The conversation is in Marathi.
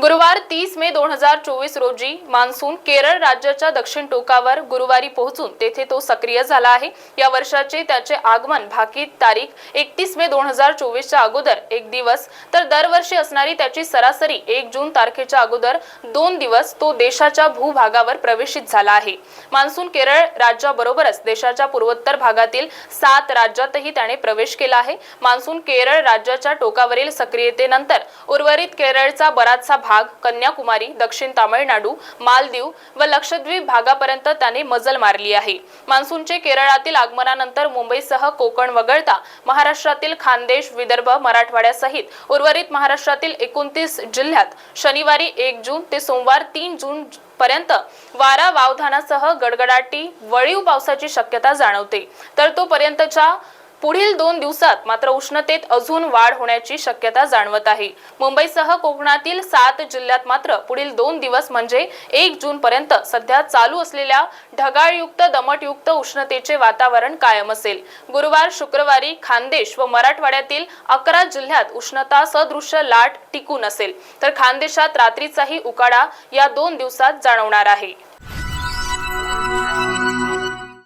गुरुवार तीस मे दोन हजार चोवीस रोजी मान्सून केरळ राज्याच्या दक्षिण टोकावर गुरुवारी पोहोचून तेथे तो सक्रिय झाला आहे. या वर्षाचे त्याचे आगमन भाकीत तारीख एकतीस मे दोन हजार चोवीसच्या अगोदर एक दिवस तर दरवर्षी असणारी त्याची सरासरी एक जून तारखेच्या अगोदर दोन दिवस तो देशाच्या भूभागावर प्रवेशित झाला आहे. मान्सून केरळ राज्याबरोबरच देशाच्या पूर्वोत्तर भागातील सात राज्यातही त्याने प्रवेश केला आहे. मान्सून केरळ राज्याच्या टोकावरील सक्रियतेनंतर उर्वरित केरळचा बराचसा भाग कन्याकुमारी दक्षिण तामिळनाडू मालदीव व लक्षद्वीप भागापर्यंत त्याने मजल मारली आहे. मान्सूनचे केरळातील आगमनानंतर मुंबईसह कोकण वगळता महाराष्ट्रातील खानदेश विदर्भ मराठवाड्यासहित उर्वरित महाराष्ट्रातील एकोणतीस जिल्ह्यात शनिवारी एक जून ते सोमवार तीन जून पर्यंत वारा वावधानासह गडगडाटी वळीव पावसाची शक्यता जाणवते. तर तोपर्यंतच्या पुढील दोन दिवसात मात्र उष्णतेत अजून वाढ होण्याची शक्यता जाणवत आहे. मुंबईसह कोकणातील सात जिल्ह्यात मात्र पुढील दोन दिवस म्हणजे एक जून पर्यंत सध्या चालू असलेल्या ढगाळयुक्त दमटयुक्त उष्णतेचे वातावरण कायम असेल. गुरुवार शुक्रवारी खानदेश व मराठवाड्यातील अकरा जिल्ह्यात उष्णता सदृश्य लाट टिकून असेल. तर खानदेशात रात्रीचाही उकाडा या दोन दिवसात जाणवणार आहे.